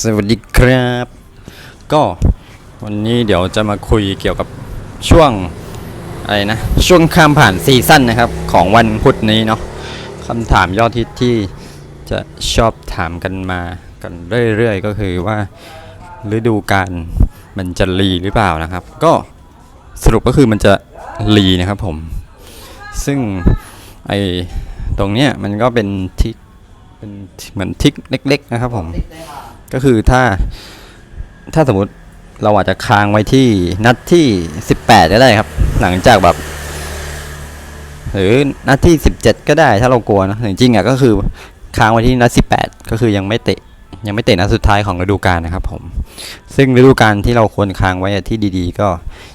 สวัสดีครับ ก็วันนี้เดี๋ยวจะมาคุยเกี่ยวกับช่วงอะไรนะ ช่วงข้ามผ่านซีซั่นนะครับ ของวันพุธนี้เนาะคำถามยอดฮิตที่จะชอบถามกันมากันเรื่อยๆ ก็คือว่าฤดูกาลมันจะรีหรือเปล่านะครับ ก็สรุปก็คือมันจะรีนะครับผม ซึ่งไอตรงเนี้ยมันก็เป็นทิศเป็นเหมือนทิกเล็ก ๆ นะครับผม ก็คือถ้าถ้าสมมติเราอาจจะค้างไว้ที่นัดที่ 18 ก็ได้ครับ หลังจากแบบ หรือนัดที่ 17 ก็ได้ถ้าเรากลัวนะจริงๆอะก็คือค้างไว้ที่นัด 18 ก็คือยังไม่เตะยังไม่เตะนัดสุดท้ายของฤดูกาลนะครับผมซึ่งฤดูกาลที่เราควรค้างไว้ที่ดีๆ ก็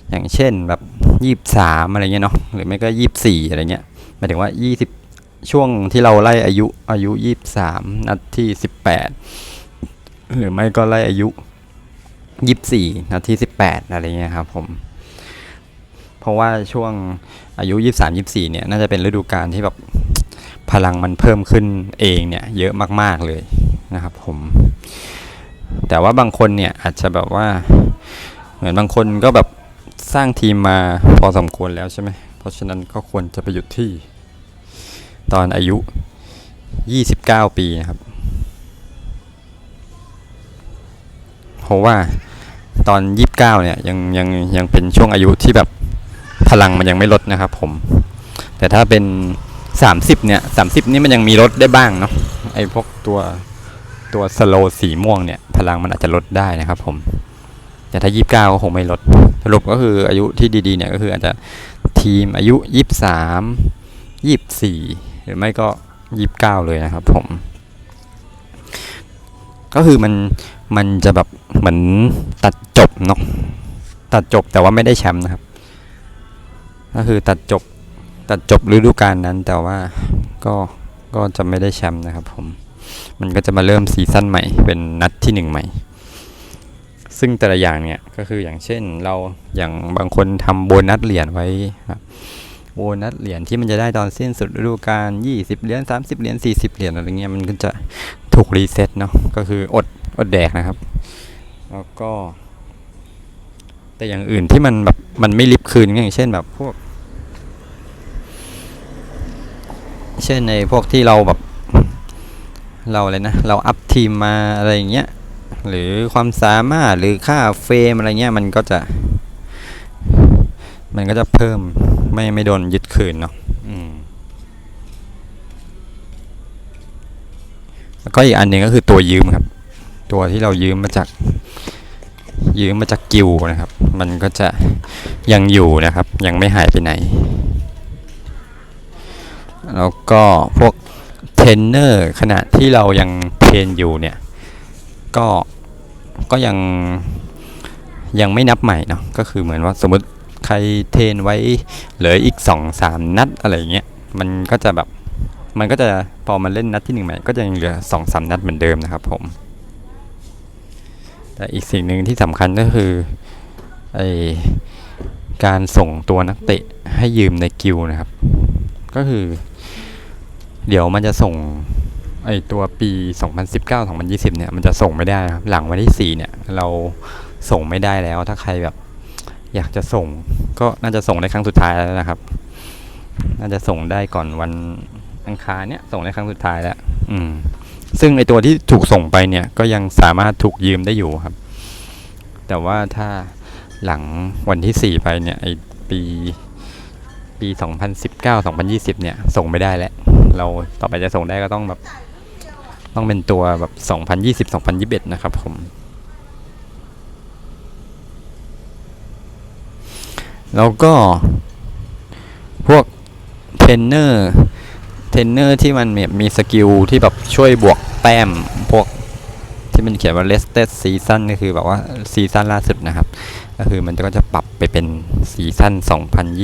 อย่างเช่นแบบ23อะไรเงี้ยเนาะหรือไม่ก็24อะไรเงี้ยหมายถึงว่า20ช่วงที่เราไล่อายุอายุ23นัดที่18 หรือไม่ก็ไล่อายุ24นาที18อะไรเงี้ยครับผม เพราะว่าช่วงอายุ23 24เนี่ย น่าจะเป็นฤดูกาลที่แบบพลังมันเพิ่มขึ้นเองเนี่ย เยอะมาก ๆเลยนะครับผม แต่ว่าบางคนเนี่ยอาจจะแบบว่า เหมือนบางคนก็แบบสร้างทีมมาพอสมควรแล้วใช่ไหม เพราะฉะนั้นก็ควรจะไปหยุดที่ ตอนอายุ 29 ปีนะครับ เพราะว่าตอน29เนี่ยยังยังยังเป็นช่วงอายุที่แบบพลังมันยังไม่ลดนะครับผม แต่ถ้าเป็น30เนี่ย30นี่มันยังมีลดได้บ้างเนาะไอ้พวกตัวตัวสโลสีม่วงเนี่ยพลังมันอาจจะลดได้นะครับผมแต่ถ้า29ก็คงไม่ลดสรุปก็คืออายุที่ดีๆเนี่ยก็คืออาจจะทีมอายุ23 24หรือไม่ก็29เลยนะครับผม ก็คือมัน มันจะแบบเหมือนตัดจบเนาะตัดจบแต่ว่าไม่ได้แชมป์นะครับ ก็คือตัดจบตัดจบฤดูกาลนั้นแต่ว่าก็ก็จะไม่ได้แชมป์นะครับผม มันก็จะมาเริ่มซีซั่นใหม่เป็นนัดที่หนึ่งใหม่ ซึ่งแต่ละอย่างเนี่ยก็คืออย่างเช่นเราอย่างบางคนทำโบนัสเหรียญไว้ครับโบนัสเหรียญที่มันจะได้ตอนสิ้นสุดฤดูกาล20 เหรียญ30 เหรียญ40 เหรียญอะไรเงี้ยมันก็จะถูกรีเซ็ตเนาะก็คืออด อดแดกนะครับ แล้วก็ แต่อย่างอื่นที่มันแบบมันไม่รีบคืนอย่างเช่นแบบพวก เช่นในพวกที่เราแบบ เราอะไรนะ เราอัพทีมมาอะไรอย่างเงี้ยหรือความสามารถหรือค่าเฟรมอะไรเงี้ยมันก็จะ มันก็จะเพิ่มไม่ไม่โดนยึดคืนเนาะแล้วก็อีกอันหนึ่งก็คือตัวยืมครับ ตัวที่เรายืมมาจากยืมมาจากกิวนะครับ มันก็จะยังอยู่นะครับ ยังไม่หายไปไหน แล้วก็พวกเทรนเนอร์ขณะที่เรายังเทรนอยู่เนี่ย ก็ก็ยังยังไม่นับใหม่เนาะก็คือเหมือนว่าสมมติใครเทรนไว้เหลืออีกสองสามนัดอะไรเงี้ยมันก็จะแบบมันก็จะพอมันเล่นนัดที่หนึ่งใหม่ก็จะยังเหลือสองสามนัดเหมือนเดิมนะครับผม แต่อีกสิ่งหนึ่งที่สำคัญก็คือไอการส่งตัวนักเตะให้ยืมในกิวนะครับ ก็คือ เดี๋ยวมันจะส่งไอตัวปี 2019-2020 เนี่ย มันจะส่งไม่ได้ครับ หลังวันที่ 4 เนี่ย เราส่งไม่ได้แล้ว ถ้าใครแบบ อยากจะส่ง ก็น่าจะส่งได้ครั้งสุดท้ายแล้วนะครับ น่าจะส่งได้ก่อนวันอังคารเนี่ย ส่งได้ครั้งสุดท้ายแล้ว อืม ซึ่งไอตัวที่ถูกส่งไปเนี่ยก็ยังสามารถถูกยืมได้อยู่ครับ แต่ว่าถ้าหลังวันที่ 4 ไปเนี่ยไอปีปี 2019-2020 เนี่ย ส่งไม่ได้แล้ว เราต่อไปจะส่งได้ก็ต้องแบบ ต้องเป็นตัวแบบ 2020-2021 นะครับผม แล้วก็พวกเทรนเนอร์ เทรนเนอร์ที่มันมีสกิลที่แบบช่วยบวกแต้มพวกที่มันเขียนว่า listed season ก็คือแบบว่าซีซั่นล่าสุดนะครับ ก็คือมันก็จะปรับไปเป็นซีซั่น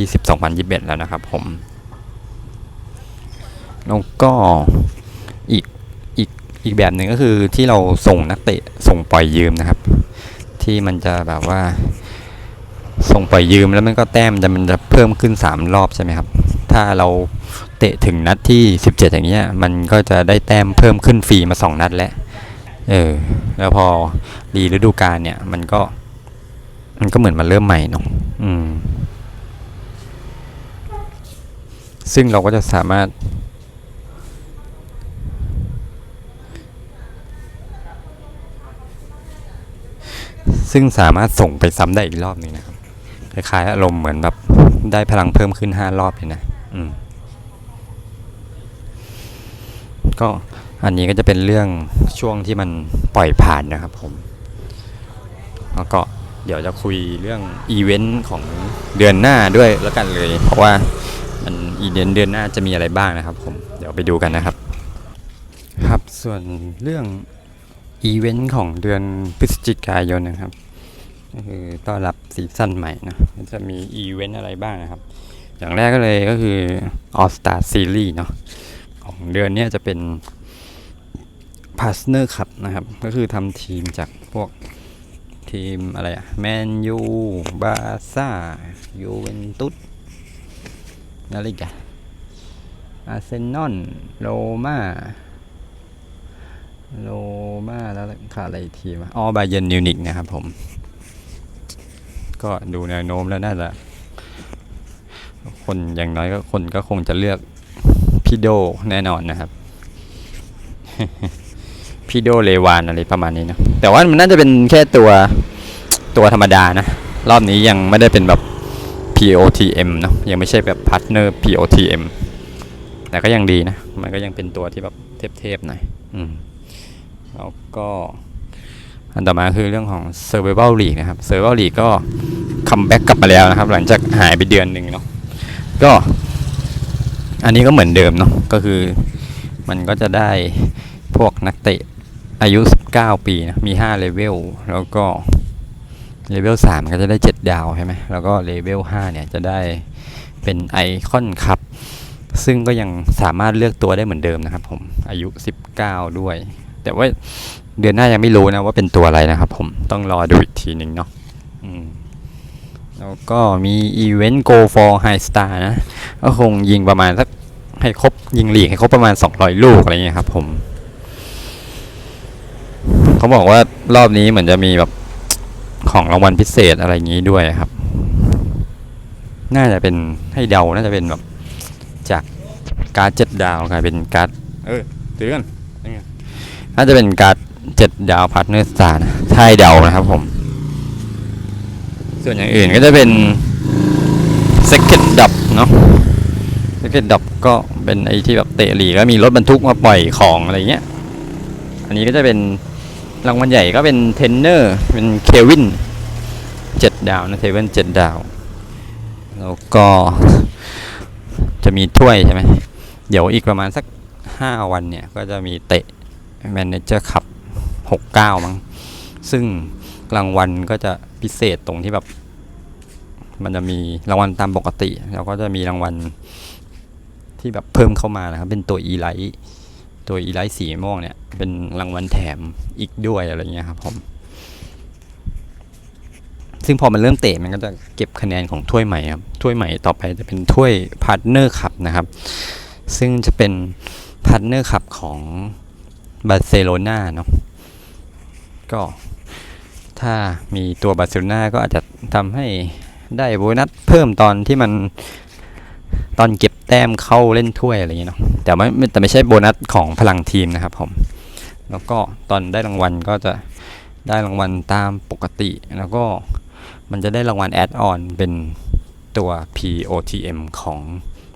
2020-2021 แล้วนะครับผมแล้วก็อีกอีกอีกแบบหนึ่งก็คือที่เราส่งนักเตะส่งปล่อยยืมนะครับ ที่มันจะแบบว่า ส่งปล่อยยืมแล้วมันก็แต้มจะมันจะเพิ่มขึ้น 3 รอบใช่ไหมครับ ถ้าเรา ตะถึงนัดที่ 17 อย่างเงี้ย มันก็จะได้แต้มเพิ่มขึ้นฟรีมา 2 นัดแล้ว เออ แล้วพอรีฤดูกาลเนี่ย มันก็ มันก็เหมือนมันเริ่มใหม่เนาะอืม ซึ่งเราก็จะสามารถ ซึ่งสามารถส่งไปซ้ำได้อีกรอบหนึ่งนะครับ คล้ายๆอารมณ์เหมือนแบบได้พลังเพิ่มขึ้นห้ารอบเลยนะ อืม ก็อันนี้ก็จะเป็นเรื่องช่วงที่มันปล่อยผ่านนะครับผมแล้วก็เดี๋ยวจะคุยเรื่องอีเวนต์ของเดือนหน้าด้วยแล้วกันเลย เพราะว่ามันอีเวนต์เดือนหน้าจะมีอะไรบ้างนะครับผมเดี๋ยวไปดูกันนะครับ ครับส่วนเรื่องอีเวนต์ของเดือนพฤศจิกายนนะครับก็คือต้อนรับซีซั่นใหม่นะจะมีอีเวนต์อะไรบ้างนะครับ อย่างแรกก็เลยก็คือ All Star Series เนาะ ของเดือนนี้จะเป็น Partner ครับนะครับ ก็คือทำทีมจากพวกทีมอะไรอะแมนยูบาซ่ายูเวนตุสอะไรอีกันอาร์เซนอลโรมาโรมาแล้วขาดอะไรทีมออ๋อบาเยนนิวนิกนะครับผม ก็ดูแนวโน้มแล้วน่าจะคนอย่างน้อยก็คนก็คงจะเลือก พี่โดแน่นอนนะครับ พี่โดเลวานอะไรประมาณนี้นะ แต่ว่ามันน่าจะเป็นแค่ตัวตัวธรรมดานะ รอบนี้ยังไม่ได้เป็นแบบ POTM เนะยังไม่ใช่แบบพาร์ทเนอร์ POTM แต่ก็ยังดีนะ มันก็ยังเป็นตัวที่แบบเทพๆหน่อยอืมแล้วก็อันต่อมาคือเรื่องของ Survival League นะครับ Survival League ก็คัมแบ็กกลับมาแล้วนะครับ หลังจากหายไปเดือนหนึ่งเนาะก็ อันนี้ก็เหมือนเดิมเนาะก็คือมันก็จะได้พวกนักเตะอายุ 19 ปีนะมี5เลเวลแล้วก็เลเวล3ก็จะได้ 7 ดาวใช่ไหมแล้วก็เลเวล5เนี่ยจะได้เป็นไอคอนคัพซึ่งก็ยังสามารถเลือกตัวได้เหมือนเดิมนะครับผมอายุ 19 ด้วย แต่ว่าเดือนหน้ายังไม่รู้นะว่าเป็นตัวอะไรนะครับผมต้องรอดูอีกทีหนึ่งเนาะอืมแล้วก็มีอีเวนต์ Go for High Star นะ ก็คงยิงประมาณสัก ให้ครบยิงหลีกให้ครบประมาณ 200 ลูกอะไรเงี้ยครับ ผมเขาบอกว่ารอบนี้เหมือนจะมีแบบของรางวัลพิเศษอะไรอย่างนี้ด้วยครับ น่าจะเป็นให้เดา น่าจะเป็นแบบจากการ์ดเจ็ดดาวกลายเป็นการ์ดเออถือกันน่าจะเป็นการ์ดเจ็ดดาวพาร์ทเนอร์สตาร์นะถ้าให้เดานะครับผม ส่วนอย่างอื่นก็จะเป็น second d o p เนาะ second d o p ก็เป็นไอที่แบบเตะหลีกแล้วมีรถบรรทุกมาปล่อยของอะไรเงี้ย อันนี้ก็จะเป็นรางวัลใหญ่ก็เป็นเทนเนอร์เป็นเควินเจ็ดดาวนะเทเวนเจ็ดดาว แล้วก็จะมีถ้วยใช่ไหมเดี๋ยวอีกประมาณสักห้าวันเนี่ย ก็จะมีเตะแมเนเจอร์ขับหกเก้ามั้ง ซึ่งรางวัลก็จะพิเศษตรงที่แบบ มันจะมีรางวัลตามปกติ แล้วก็จะมีรางวัล ที่แบบเพิ่มเข้ามานะครับ เป็นตัว e l i g h t ตัว e l i g h t สีม่วงเนี่ย เป็นรางวัลแถมอีกด้วยอะไรเงี้ยครับผม ซึ่งพอมันเริ่มเตะมันก็จะเก็บคะแนนของถ้วยใหม่ครับ ถ้วยใหม่ต่อไปจะเป็นถ้วยพาร์ทเนอร์คัพนะครับ ซึ่งจะเป็นพาร์ทเนอร์คัพของบาร์เซโลนาเนาะ ก็ถ้ามีตัวบาร์เซโลนาก็อาจจะทำให้ได้โบนัสเพิ่มตอนที่มันตอนเก็บ แต้มเข้าเล่นถ้วยอะไรอย่างเงี้ยเนาะแต่ไม่แต่ไม่ใช่โบนัสของพลังทีมนะครับผม แล้วก็ตอนได้รางวัลก็จะได้รางวัลตามปกติ แล้วก็มันจะได้รางวัลแอดออนเป็นตัว POTM ของ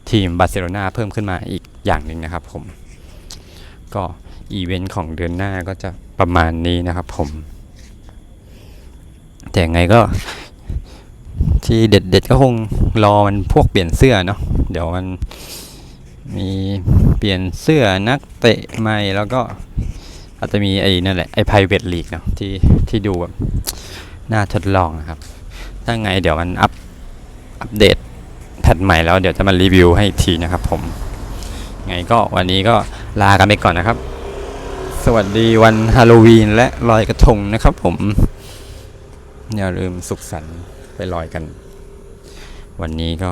ทีมบาร์เซโลนาเพิ่มขึ้นมาอีกอย่างหนึ่งนะครับผม ก็อีเวนต์ของเดือนหน้าก็จะประมาณนี้นะครับผม แต่ยังไงก็ที่เด็ดๆก็คงรอมันพวกเปลี่ยนเสื้อเนาะ เดี๋ยวมันมีเปลี่ยนเสื้อนักเตะใหม่แล้วก็อาจจะมีไอ้นั่นแหละไอ้ private league เนาะที่ที่ดูแบบน่าทดลองนะครับ ถ้าไงเดี๋ยวมันอัปอัปเดตแพทใหม่แล้วเดี๋ยวจะมารีวิวให้อีกทีนะครับผม ไงก็วันนี้ก็ลากันไปก่อนนะครับ สวัสดีวันฮาโลวีนและลอยกระทงนะครับผม อย่าลืมสุขสันต์ไปลอยกัน วันนี้ก็